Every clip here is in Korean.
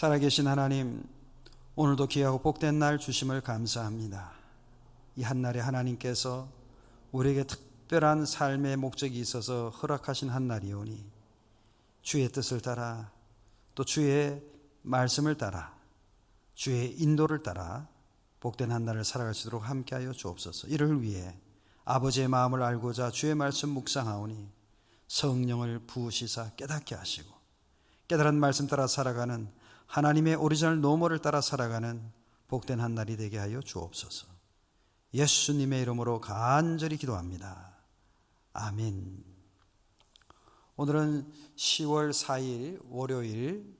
살아계신 하나님, 오늘도 귀하고 복된 날 주심을 감사합니다. 이 한날에 하나님께서 우리에게 특별한 삶의 목적이 있어서 허락하신 한날이오니 주의 뜻을 따라 또 주의 말씀을 따라 주의 인도를 따라 복된 한날을 살아갈 수 있도록 함께하여 주옵소서. 이를 위해 아버지의 마음을 알고자 주의 말씀 묵상하오니 성령을 부으시사 깨닫게 하시고 깨달은 말씀 따라 살아가는 하나님의 오리지널 노모를 따라 살아가는 복된 한 날이 되게 하여 주옵소서. 예수님의 이름으로 간절히 기도합니다. 아멘. 오늘은 10월 4일 월요일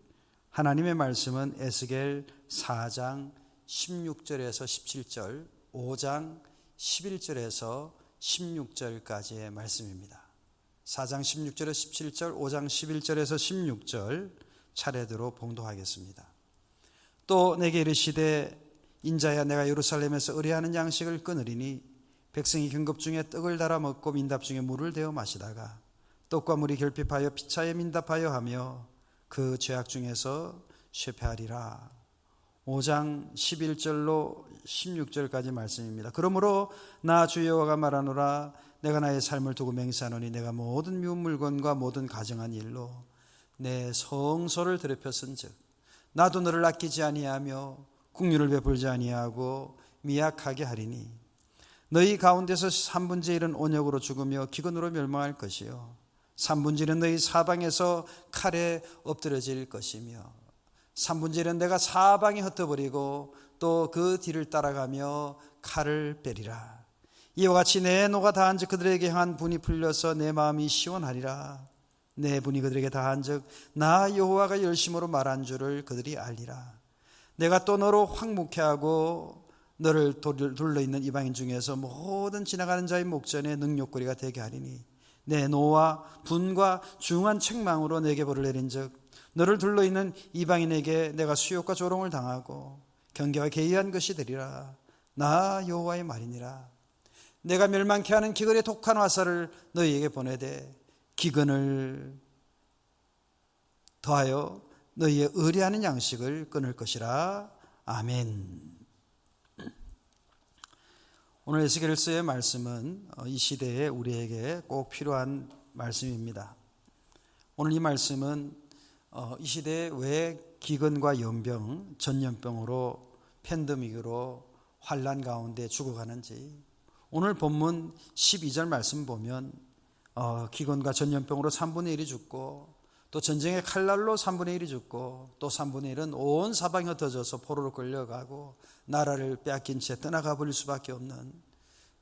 하나님의 말씀은 에스겔 4장 16절에서 17절, 5장 11절에서 16절까지의 말씀입니다. 4장 16절에서 17절, 5장 11절에서 16절 차례대로 봉도하겠습니다. 또 내게 이르시되 인자야 내가 예루살렘에서 의뢰하는 양식을 끊으리니 백성이 긴급 중에 떡을 달아 먹고 민답 중에 물을 데워 마시다가 떡과 물이 결핍하여 피차에 민답하여 하며 그 죄악 중에서 쇠폐하리라. 5장 11절로 16절까지 말씀입니다. 그러므로 나 주여와가 말하노라 내가 나의 삶을 두고 맹세하노니 내가 모든 미운 물건과 모든 가정한 일로 내 성소를 더럽혔은즉 나도 너를 아끼지 아니하며 국류를 베풀지 아니하고 미약하게 하리니 너희 가운데서 3분의 1은 온역으로 죽으며 기근으로 멸망할 것이요 3분의 1은 너희 사방에서 칼에 엎드려질 것이며 3분의 1은 내가 사방에 흩어버리고 또 그 뒤를 따라가며 칼을 빼리라. 이와 같이 내 노가 다한즉 그들에게 향한 분이 풀려서 내 마음이 시원하리라 내 분이 그들에게 다한즉 나 여호와가 열심으로 말한 줄을 그들이 알리라. 내가 또 너로 황묵해 하고 너를 둘러 있는 이방인 중에서 모든 지나가는 자의 목전에 능욕거리가 되게 하리니 내 노와 분과 중한 책망으로 내게 벌을 내린즉 너를 둘러 있는 이방인에게 내가 수욕과 조롱을 당하고 경계와 개의한 것이 되리라. 나 여호와의 말이니라. 내가 멸망케 하는 기근의 독한 화살을 너희에게 보내되 기근을 더하여 너희의 의뢰하는 양식을 끊을 것이라. 아멘. 오늘 에스겔서의 말씀은 어, 이 시대에 우리에게 꼭 필요한 말씀입니다. 오늘 이 말씀은 어, 이 시대에 왜 기근과 연병, 전염병으로 팬데믹으로 환란 가운데 죽어가는지 오늘 본문 12절 말씀 보면 어, 기근과 전염병으로 3분의 1이 죽고 또 전쟁의 칼날로 3분의 1이 죽고 또 3분의 1은 온 사방에 흩어져서 포로로 끌려가고 나라를 빼앗긴 채 떠나가 버릴 수밖에 없는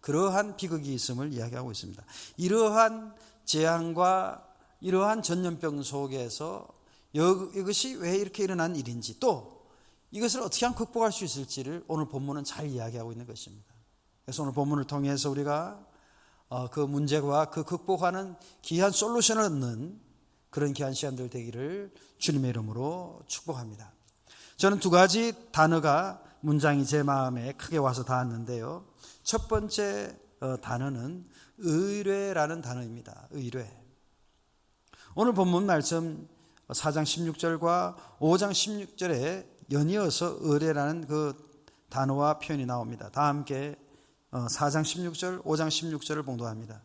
그러한 비극이 있음을 이야기하고 있습니다. 이러한 재앙과 이러한 전염병 속에서 이것이 왜 이렇게 일어난 일인지 또 이것을 어떻게 하면 극복할 수 있을지를 오늘 본문은 잘 이야기하고 있는 것입니다. 그래서 오늘 본문을 통해서 우리가 어, 그 문제와 그 극복하는 귀한 솔루션을 얻는 그런 귀한 시간들 되기를 주님의 이름으로 축복합니다. 저는 두 가지 단어가 문장이 제 마음에 크게 와서 닿았는데요. 첫 번째 어, 단어는 의뢰라는 단어입니다. 의뢰. 오늘 본문 말씀 4장 16절과 5장 16절에 연이어서 의뢰라는 그 단어와 표현이 나옵니다. 다 함께 4장 어, 16절, 5장 16절을 봉도합니다.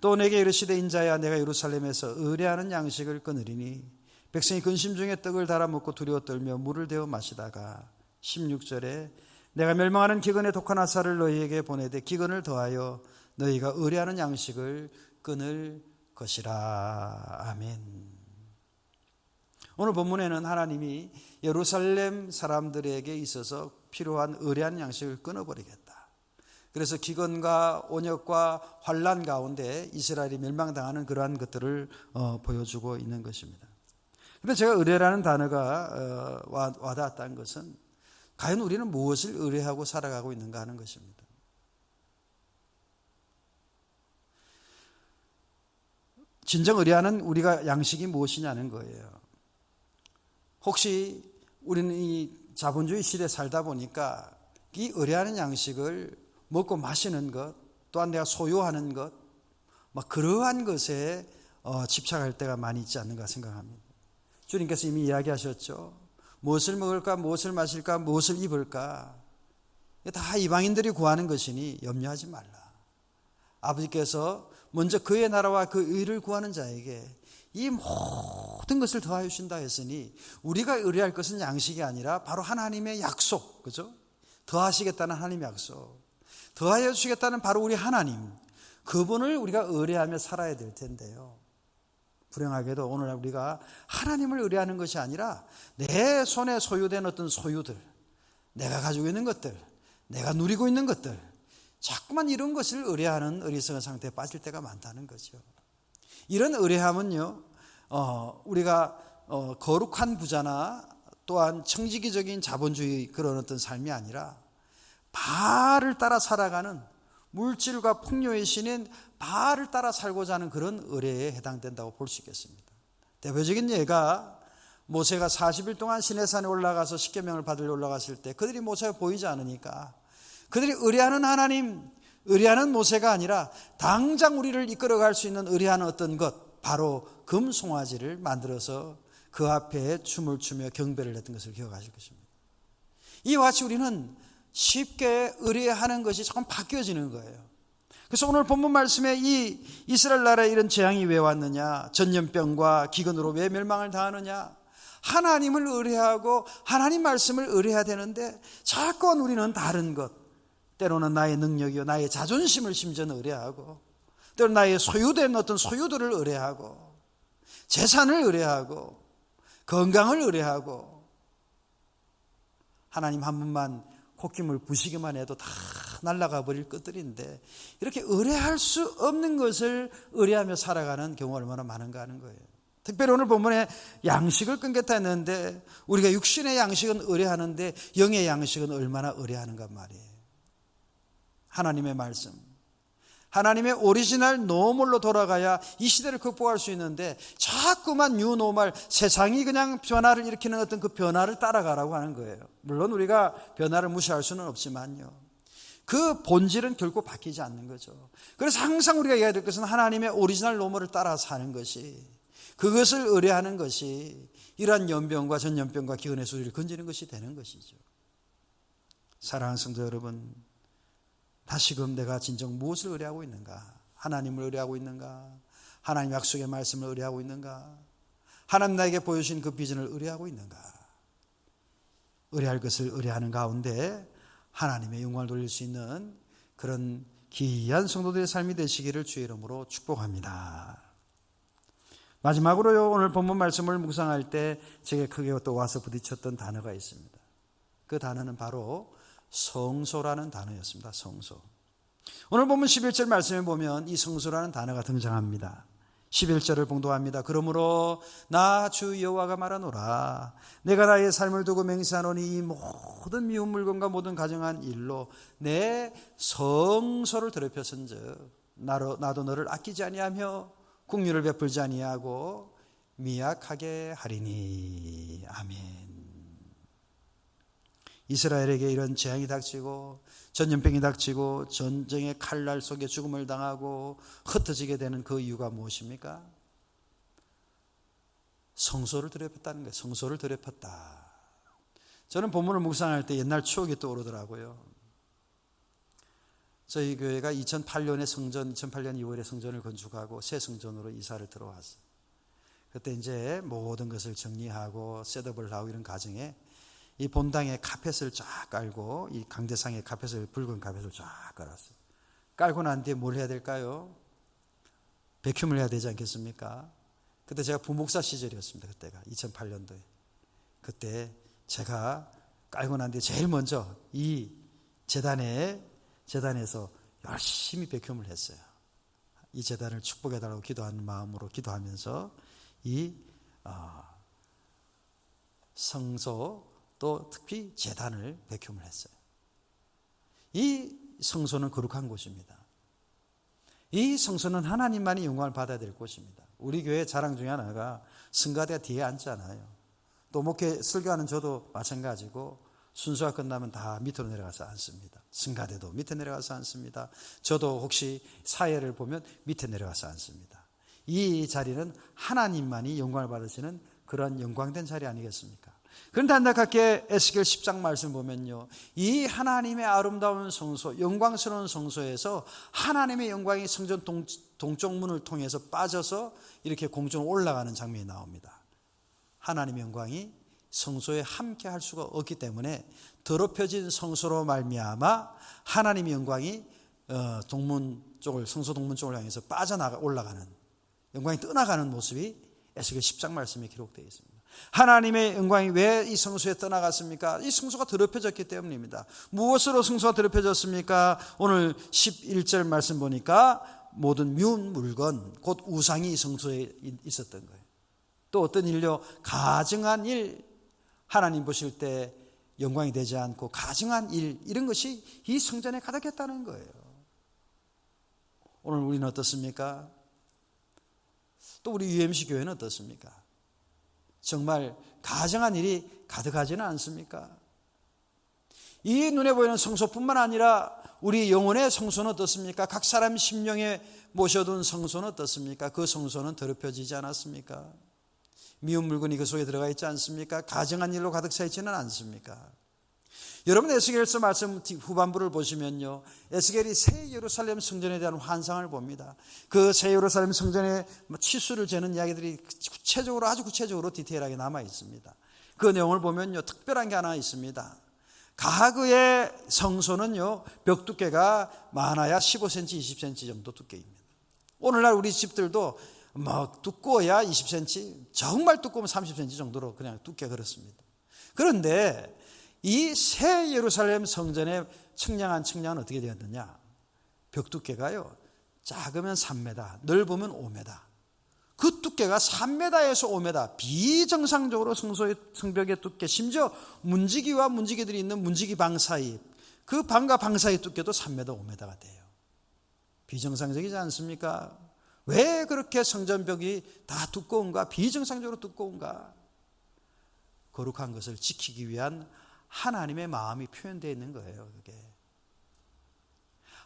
또 내게 이르시되 인자야 내가 예루살렘에서 의뢰하는 양식을 끊으리니 백성이 근심 중에 떡을 달아 먹고 두려워 떨며 물을 데워 마시다가 16절에 내가 멸망하는 기근의 독한 아사를 너희에게 보내되 기근을 더하여 너희가 의뢰하는 양식을 끊을 것이라 아멘. 오늘 본문에는 하나님이 예루살렘 사람들에게 있어서 필요한 의뢰한 양식을 끊어버리겠다. 그래서 기근과 온역과 환란 가운데 이스라엘이 멸망당하는 그러한 것들을 어, 보여주고 있는 것입니다. 근데 제가 의뢰라는 단어가 어, 와, 와닿았다는 것은 과연 우리는 무엇을 의뢰하고 살아가고 있는가 하는 것입니다. 진정 의뢰하는 우리가 양식이 무엇이냐는 거예요. 혹시 우리는 이 자본주의 시대에 살다 보니까 이 의뢰하는 양식을 먹고 마시는 것, 또한 내가 소유하는 것, 막 그러한 것에 어, 집착할 때가 많이 있지 않는가 생각합니다. 주님께서 이미 이야기하셨죠. 무엇을 먹을까, 무엇을 마실까, 무엇을 입을까. 다 이방인들이 구하는 것이니 염려하지 말라. 아버지께서 먼저 그의 나라와 그 의를 구하는 자에게 이 모든 것을 더하여 주신다 했으니 우리가 의뢰할 것은 양식이 아니라 바로 하나님의 약속, 그죠? 더하시겠다는 하나님의 약속. 더하여 주시겠다는 바로 우리 하나님. 그분을 우리가 의뢰하며 살아야 될 텐데요. 불행하게도 오늘 우리가 하나님을 의뢰하는 것이 아니라 내 손에 소유된 어떤 소유들, 내가 가지고 있는 것들, 내가 누리고 있는 것들, 자꾸만 이런 것을 의뢰하는 어리석은 상태에 빠질 때가 많다는 거죠. 이런 의뢰함은요, 어, 우리가 어, 거룩한 부자나 또한 청지기적인 자본주의 그런 어떤 삶이 아니라 바알을 따라 살아가는 물질과 풍요의 신인 바알을 따라 살고자 하는 그런 의뢰에 해당된다고 볼 수 있겠습니다. 대표적인 예가 모세가 40일 동안 시내산에 올라가서 십계명을 받으러 올라갔을 때 그들이 모세가 보이지 않으니까 그들이 의뢰하는 하나님, 의뢰하는 모세가 아니라 당장 우리를 이끌어갈 수 있는 의뢰하는 어떤 것, 바로 금송아지를 만들어서 그 앞에 춤을 추며 경배를 했던 것을 기억하실 것입니다. 이와 같이 우리는 쉽게 의뢰하는 것이 조금 바뀌어지는 거예요. 그래서 오늘 본문 말씀에 이 이스라엘 나라에 이런 재앙이 왜 왔느냐? 전염병과 기근으로 왜 멸망을 당하느냐? 하나님을 의뢰하고 하나님 말씀을 의뢰해야 되는데 자꾸 우리는 다른 것, 때로는 나의 능력이요, 나의 자존심을 심지어 의뢰하고, 때로는 나의 소유된 어떤 소유들을 의뢰하고, 재산을 의뢰하고, 건강을 의뢰하고, 하나님 한 분만 콧김을 부시기만 해도 다 날아가 버릴 것들인데 이렇게 의뢰할 수 없는 것을 의뢰하며 살아가는 경우가 얼마나 많은가 하는 거예요. 특별히 오늘 본문에 양식을 끊겠다 했는데 우리가 육신의 양식은 의뢰하는데 영의 양식은 얼마나 의뢰하는가 말이에요. 하나님의 말씀. 하나님의 오리지널 노멀로 돌아가야 이 시대를 극복할 수 있는데 자꾸만 뉴 노멀 세상이 그냥 변화를 일으키는 어떤 그 변화를 따라가라고 하는 거예요. 물론 우리가 변화를 무시할 수는 없지만요. 그 본질은 결코 바뀌지 않는 거죠. 그래서 항상 우리가 이해해야 될 것은 하나님의 오리지널 노멀을 따라 사는 것이 그것을 의뢰하는 것이 이러한 연병과 전염병과 기근의 소리를 건지는 것이 되는 것이죠. 사랑하는 성도 여러분, 다시금 내가 진정 무엇을 의뢰하고 있는가? 하나님을 의뢰하고 있는가? 하나님 약속의 말씀을 의뢰하고 있는가? 하나님 나에게 보여주신 그 비전을 의뢰하고 있는가? 의뢰할 것을 의뢰하는 가운데 하나님의 영광을 돌릴 수 있는 그런 기이한 성도들의 삶이 되시기를 주의 이름으로 축복합니다. 마지막으로요, 오늘 본문 말씀을 묵상할 때 제게 크게 또 와서 부딪혔던 단어가 있습니다. 그 단어는 바로 성소라는 단어였습니다. 성소. 오늘 보면 11절 말씀에 보면 이 성소라는 단어가 등장합니다. 11절을 봉도합니다. 그러므로 나 주 여호와가 말하노라 내가 나의 삶을 두고 맹세하노니 이 모든 미운 물건과 모든 가정한 일로 내 성소를 더럽혔은즉 나로 나도 너를 아끼지 아니하며 국률을 베풀지 아니하고 미약하게 하리니 아멘. 이스라엘에게 이런 재앙이 닥치고 전염병이 닥치고 전쟁의 칼날 속에 죽음을 당하고 흩어지게 되는 그 이유가 무엇입니까? 성소를 더럽혔다는 거예요. 성소를 더럽혔다. 저는 본문을 묵상할 때 옛날 추억이 떠오르더라고요. 저희 교회가 2008년에 성전, 2008년 2월에 성전을 건축하고 새 성전으로 이사를 들어왔어요. 그때 이제 모든 것을 정리하고 셋업을 하고 이런 과정에 이 본당에 카펫을 쫙 깔고 이 강대상에 카펫을 붉은 카펫을 쫙 깔았어요. 깔고 난 뒤에 뭘 해야 될까요? 백큐을 해야 되지 않겠습니까? 그때 제가 부목사 시절이었습니다. 그때가 2008년도에. 그때 제가 깔고 난 뒤에 제일 먼저 이 재단에 재단에서 열심히 백큐을 했어요. 이 재단을 축복해 달라고 기도하는 마음으로 기도하면서 이 어, 성소 또 특히 재단을 백흉을 했어요. 이 성소는 거룩한 곳입니다. 이 성소는 하나님만이 영광을 받아야 될 곳입니다. 우리 교회 자랑 중에 하나가 성가대가 뒤에 앉잖아요. 또 목회 설교하는 저도 마찬가지고 순서가 끝나면 다 밑으로 내려가서 앉습니다. 승가대도 밑에 내려가서 앉습니다. 저도 혹시 사회를 보면 밑에 내려가서 앉습니다. 이 자리는 하나님만이 영광을 받으시는 그런 영광된 자리 아니겠습니까? 그런데 안타깝게 에스겔 10장 말씀 보면요. 이 하나님의 아름다운 성소, 영광스러운 성소에서 하나님의 영광이 성전 동, 동쪽 문을 통해서 빠져서 이렇게 공중으로 올라가는 장면이 나옵니다. 하나님의 영광이 성소에 함께 할 수가 없기 때문에 더럽혀진 성소로 말미암아 하나님의 영광이 어, 동문 쪽을 성소 동문 쪽을 향해서 빠져나가 올라가는 영광이 떠나가는 모습이 에스겔 10장 말씀에 기록되어 있습니다. 하나님의 영광이 왜 이 성소에 떠나갔습니까? 이 성소가 더럽혀졌기 때문입니다. 무엇으로 성소가 더럽혀졌습니까? 오늘 11절 말씀 보니까 모든 미운 물건, 곧 우상이 성소에 있었던 거예요. 또 어떤 일요? 가증한 일, 하나님 보실 때 영광이 되지 않고 가증한 일, 이런 것이 이 성전에 가득했다는 거예요. 오늘 우리는 어떻습니까? 또 우리 UMC 교회는 어떻습니까? 정말 가정한 일이 가득하지는 않습니까? 이 눈에 보이는 성소뿐만 아니라 우리 영혼의 성소는 어떻습니까? 각 사람 심령에 모셔둔 성소는 어떻습니까? 그 성소는 더럽혀지지 않았습니까? 미운 물건이 그 속에 들어가 있지 않습니까? 가정한 일로 가득 차 있지는 않습니까? 여러분 에스겔서 말씀 후반부를 보시면요. 에스겔이 새 예루살렘 성전에 대한 환상을 봅니다. 그 새 예루살렘 성전의 치수를 재는 이야기들이 구체적으로 아주 구체적으로 디테일하게 남아 있습니다. 그 내용을 보면요. 특별한 게 하나 있습니다. 가그의 성소는요. 벽 두께가 많아야 15cm, 20cm 정도 두께입니다. 오늘날 우리 집들도 뭐 두꺼워야 20cm, 정말 두꺼우면 30cm 정도로 그냥 두께 그렇습니다. 그런데 이 새 예루살렘 성전의 청량한 청량은 어떻게 되었느냐? 벽 두께가요. 작으면 3m, 넓으면 5m. 그 두께가 3m에서 5m, 비정상적으로 성소의 성벽의 두께, 심지어 문지기와 문지기들이 있는 문지기 방 사이, 그 방과 방 사이 두께도 3m, 5m가 돼요. 비정상적이지 않습니까? 왜 그렇게 성전벽이 다 두꺼운가? 비정상적으로 두꺼운가? 거룩한 것을 지키기 위한 하나님의 마음이 표현되어 있는 거예요, 그게.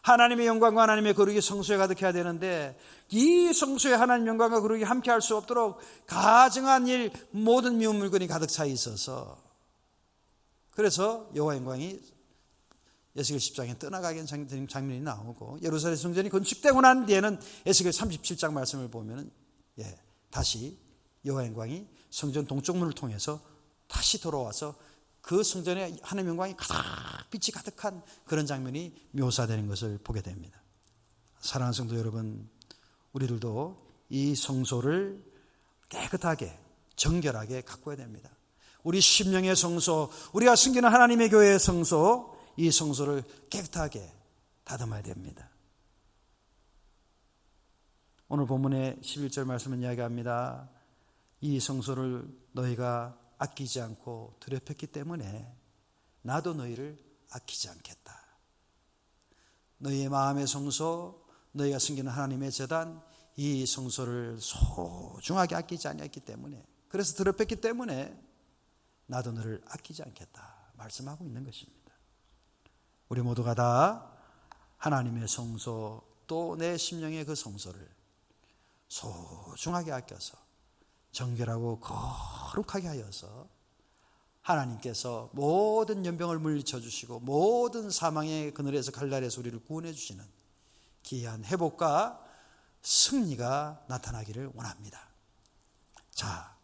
하나님의 영광과 하나님의 거룩이 성소에 가득해야 되는데 이 성소에 하나님 영광과 거룩이 함께 할 수 없도록 가증한 일 모든 미운 물건이 가득 차 있어서 그래서 여호와 영광이 에스겔 10장에 떠나가게 된 장면이 나오고 예루살렘 성전이 건축되고 난 뒤에는 에스겔 37장 말씀을 보면은 예, 다시 여호와 영광이 성전 동쪽 문을 통해서 다시 돌아와서 그 성전에 하나님 영광이 가득 빛이 가득한 그런 장면이 묘사되는 것을 보게 됩니다. 사랑하는 성도 여러분, 우리들도 이 성소를 깨끗하게 정결하게 가꿔야 됩니다. 우리 심령의 성소, 우리가 숨기는 하나님의 교회의 성소, 이 성소를 깨끗하게 다듬어야 됩니다. 오늘 본문의 11절 말씀은 이야기합니다. 이 성소를 너희가 아끼지 않고 드럽혔기 때문에 나도 너희를 아끼지 않겠다. 너희의 마음의 성소, 너희가 숨기는 하나님의 재단, 이 성소를 소중하게 아끼지 않았기 때문에, 그래서 더럽혔기 때문에 나도 너를 아끼지 않겠다. 말씀하고 있는 것입니다. 우리 모두가 다 하나님의 성소, 또 내 심령의 그 성소를 소중하게 아껴서 정결하고 거 룩하게 하여서 하나님께서 모든 연병을 물리쳐 주시고 모든 사망의 그늘에서 갈날에서 우리를 구원해 주시는 기이한 회복과 승리가 나타나기를 원합니다. 자,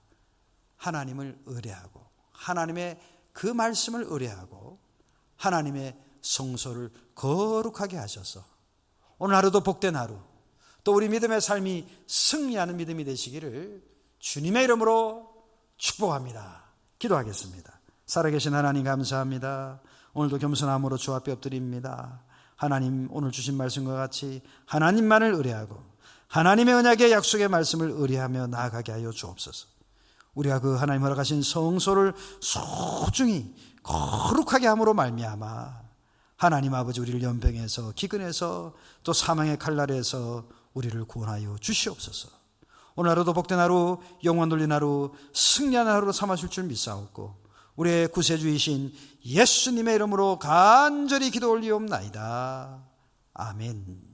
하나님을 의뢰하고 하나님의 그 말씀을 의뢰하고 하나님의 성소를 거룩하게 하셔서 오늘 하루도 복된 하루 또 우리 믿음의 삶이 승리하는 믿음이 되시기를 주님의 이름으로 축복합니다. 기도하겠습니다. 살아계신 하나님 감사합니다. 오늘도 겸손함으로 주 앞에 엎드립니다. 하나님 오늘 주신 말씀과 같이 하나님만을 의뢰하고 하나님의 언약의 약속의 말씀을 의뢰하며 나아가게 하여 주옵소서. 우리가 그 하나님 허락하신 성소를 소중히 거룩하게 함으로 말미암아 하나님 아버지 우리를 연병해서 기근해서 또 사망의 칼날에서 우리를 구원하여 주시옵소서. 오늘 하루도 복된 하루, 영원 돌린 하루, 승리하는 하루로 삼아줄 줄 믿사옵고 우리의 구세주이신 예수님의 이름으로 간절히 기도 올리옵나이다. 아멘.